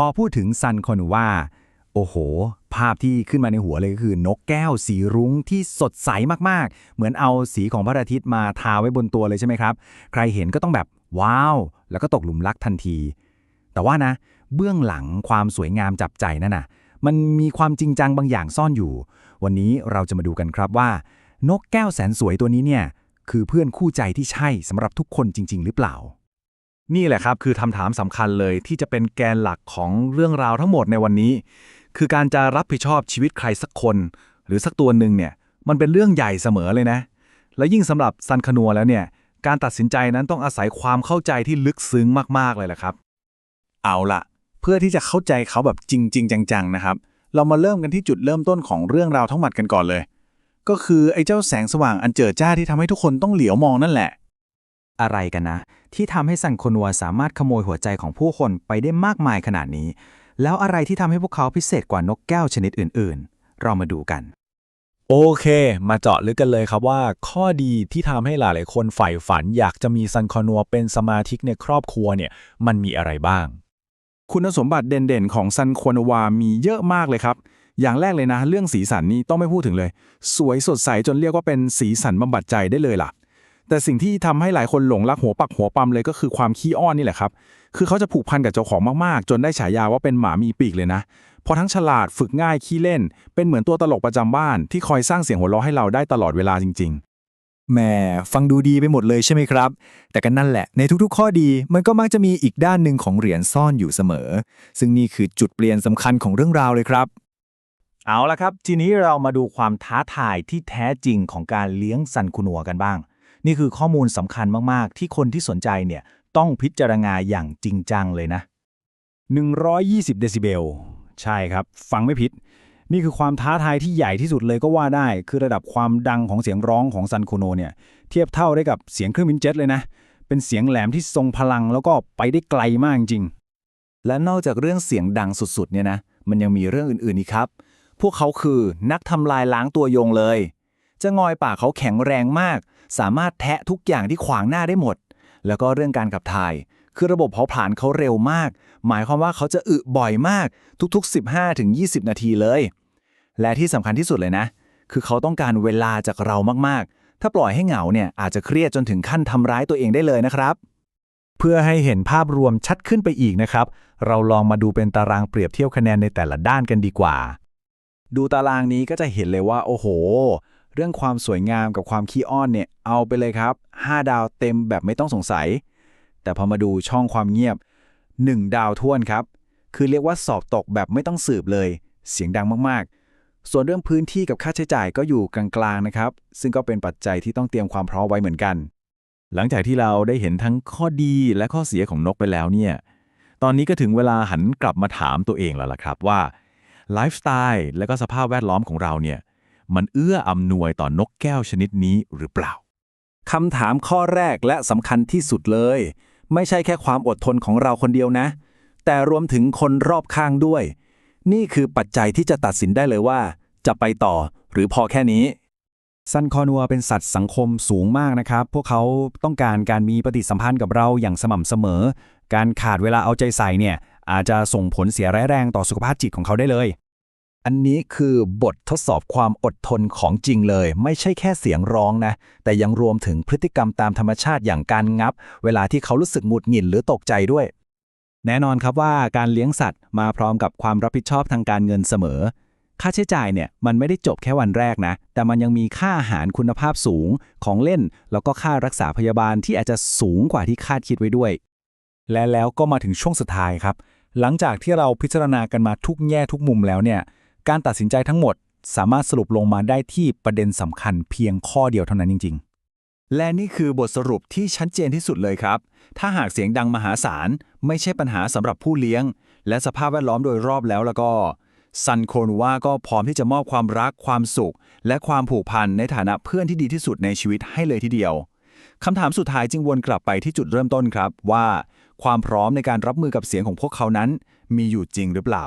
พอพูดถึงซันคอนูว่าโอ้โห ภาพที่ขึ้นมาในหัวเลยก็คือนกแก้วสีรุ้งที่สดใสมากๆ เหมือนเอาสีของพระอาทิตย์มาทาไว้บนตัวเลยใช่ไหมครับ ใครเห็นก็ต้องแบบว้าว แล้วก็ตกหลุมรักทันที แต่ว่านะ เบื้องหลังความสวยงามจับใจนั่นน่ะ มันมีความจริงจังบางอย่างซ่อนอยู่ วันนี้เราจะมาดูกันครับว่า นกแก้วแสนสวยตัวนี้เนี่ย คือเพื่อนคู่ใจที่ใช่สำหรับทุกคนจริง ๆ หรือเปล่า นี่แหละครับคือคำถามสำคัญเลยที่จะเป็นแกนหลักของเรื่องราวทั้งหมดในวันนี้ คือการจะรับผิดชอบชีวิตใครสักคน หรือสักตัวหนึ่งเนี่ยมันเป็นเรื่องใหญ่เสมอเลยนะ และยิ่งสำหรับซันคนัวแล้วเนี่ยการตัดสินใจนั้นต้องอาศัยความเข้าใจที่ลึกซึ้งมากๆเลยแหละครับ เอาละเพื่อที่จะเข้าใจเขาแบบจริง ๆ จังๆนะครับ เรามาเริ่มกันที่จุดเริ่มต้นของเรื่องราวทั้งหมดกันก่อนเลย ก็คือไอ้เจ้าแสงสว่างอันเจิดจ้าที่ทำให้ทุกคนต้องเหลียวมองนั่นแหละ อะไรกันนะ ที่ทำให้ซันโคนัวสามารถขโมยหัวใจของผู้คนไปได้มากมายขนาดนี้ แล้วอะไรที่ทำให้พวกเขาพิเศษกว่านกแก้วชนิดอื่น ๆ เรามาดูกัน โอเค มาเจาะลึกกันเลยครับว่า ข้อดีที่ทำให้หลายๆคนใฝ่ฝันอยากจะมีซันคอนัวเป็นสมาชิกในครอบครัวเนี่ยมันมีอะไรบ้าง คุณสมบัติเด่นๆ ของซันควานวามีเยอะมากเลยครับ อย่างแรกเลยนะ เรื่องสีสันนี่ต้องไม่พูดถึงเลย สวยสดใสจนเรียกว่าเป็นสีสันบำบัดใจได้เลยล่ะ แต่สิ่งที่ทำให้หลายคนหลงรักหัวปักหัวปั๊มเลยก็คือความขี้อ้อนนี่แหละครับ คือเขาจะผูกพันกับเจ้าของมากๆ จนได้ฉายาว่าเป็นหมามีปีกเลยนะ เพราะทั้งฉลาดฝึกง่ายขี้เล่น เป็นเหมือนตัวตลกประจำบ้าน ที่คอยสร้างเสียงหัวเราะให้เราได้ตลอดเวลาจริง ๆแหมฟังดูดีไปหมดเลยใช่ไหมครับ แต่กันนั่นแหละ ในทุกๆ ข้อดีมันก็มักจะมีอีกด้านหนึ่งของเหรียญซ่อนอยู่เสมอ ซึ่งนี่คือจุดเปลี่ยนสำคัญของเรื่องราวเลยครับ เอาละครับ ทีนี้เรามาดูความท้าทายที่แท้จริงของการเลี้ยงซันคุนัวกันบ้าง นี่คือข้อมูลสำคัญมาก ๆ ที่คนที่สนใจเนี่ยต้องพิจารณาอย่างจริงจังเลยนะ 120 เดซิเบล ใช่ครับ ฟังไม่ผิด นี่คือความท้าทายที่ใหญ่ที่สุดเลยก็ว่าได้ คือระดับความดังของเสียงร้องของซันโคโนเนี่ยเทียบเท่าได้กับเสียงเครื่องบินเจ็ตเลยนะ เป็นเสียงแหลมที่ทรงพลังแล้วก็ไปได้ไกลมากจริง และนอกจากเรื่องเสียงดังสุดๆเนี่ยนะ มันยังมีเรื่องอื่นๆอีกครับ พวกเขาคือนักทำลายล้างตัวยงเลยจะงอยปากเขาแข็งแรงมาก สามารถแทะทุกอย่างที่ขวางหน้าได้หมด แล้วก็เรื่องการขับถ่าย คือระบบเผาผลาญเขาเร็วมาก หมายความว่าเขาจะอึบ่อยมากทุกๆ 15-20 นาทีเลย และที่สำคัญที่สุดเลยนะ คือเขาต้องการเวลาจากเรามากๆ ถ้าปล่อยให้เหงาเนี่ยอาจจะเครียดจนถึงขั้นทำร้ายตัวเองได้เลยนะครับเพื่อให้เห็นภาพรวมชัดขึ้นไปอีกนะครับ เราลองมาดูเป็นตารางเปรียบเทียบคะแนนในแต่ละด้านกันดีกว่า ดูตารางนี้ก็จะเห็นเลยว่า โอ้โห เรื่องความสวยงามกับความขี้อ้อนเนี่ยเอาไปเลยครับ 5 ดาวเต็มแบบไม่ต้องสงสัย แต่พอมาดูช่องความเงียบ 1 ดาวท้วนครับ คือเรียกว่าสอบตกแบบไม่ต้องสืบเลย เสียงดังมากๆ ส่วนเรื่องพื้นที่กับค่าใช้จ่ายก็อยู่กลางๆนะครับ ซึ่งก็เป็นปัจจัยที่ต้องเตรียมความพร้อมไว้เหมือนกัน หลังจากที่เราได้เห็นทั้งข้อดีและข้อเสียของนกไปแล้วเนี่ยตอนนี้ก็ถึงเวลาหันกลับมาถามตัวเองแล้วล่ะครับว่าไลฟ์สไตล์และก็สภาพแวดล้อมของเราเนี่ย มันเอื้ออำนวยต่อนกแก้วชนิดนี้หรือเปล่าคำถามข้อแรกและสำคัญที่สุดเลย ไม่ใช่แค่ความอดทนของเราคนเดียวนะ แต่รวมถึงคนรอบข้างด้วย นี่คือปัจจัยที่จะตัดสินได้เลยว่า จะไปต่อหรือพอแค่นี้ซันคอนัวเป็นสัตว์สังคมสูงมากนะครับ พวกเขาต้องการการมีปฏิสัมพันธ์กับเราอย่างสม่ำเสมอ การขาดเวลาเอาใจใส่เนี่ยอาจจะส่งผลเสียร้ายแรงต่อสุขภาพจิตของเขาได้เลย อันนี้คือบททดสอบความอดทนของจริงเลย ไม่ใช่แค่เสียงร้องนะ แต่ยังรวมถึงพฤติกรรมตามธรรมชาติอย่างการงับ เวลาที่เขารู้สึกหงุดหงิดหรือตกใจด้วย แน่นอนครับว่าการเลี้ยงสัตว์มาพร้อมกับความรับผิดชอบทางการเงินเสมอ ค่าใช้จ่ายเนี่ยมันไม่ได้จบแค่วันแรกนะ แต่มันยังมีค่าอาหารคุณภาพสูงของเล่น แล้วก็ค่ารักษาพยาบาลที่อาจจะสูงกว่าที่คาดคิดไว้ด้วย และแล้วก็มาถึงช่วงสุดท้ายครับ หลังจากที่เราพิจารณากันมาทุกแง่ทุกมุมแล้วเนี่ย การตัดสินใจทั้งหมดสามารถสรุปลงมาได้ที่ประเด็นสำคัญเพียงข้อเดียวเท่านั้นจริง ๆ และนี่คือบทสรุปที่ชัดเจนที่สุดเลยครับ ถ้าหากเสียงดังมหาศาล ไม่ใช่ปัญหาสำหรับผู้เลี้ยง และสภาพแวดล้อมโดยรอบแล้วแล้วก็ซันโคนว่าก็พร้อมที่จะมอบความรักความสุข และความผูกพันในฐานะเพื่อนที่ดีที่สุดในชีวิตให้เลยทีเดียวคำถามสุดท้ายจึงวนกลับไปที่จุดเริ่มต้นครับว่า ความพร้อมในการรับมือกับเสียงของพวกเขานั้น มีอยู่จริงหรือเปล่า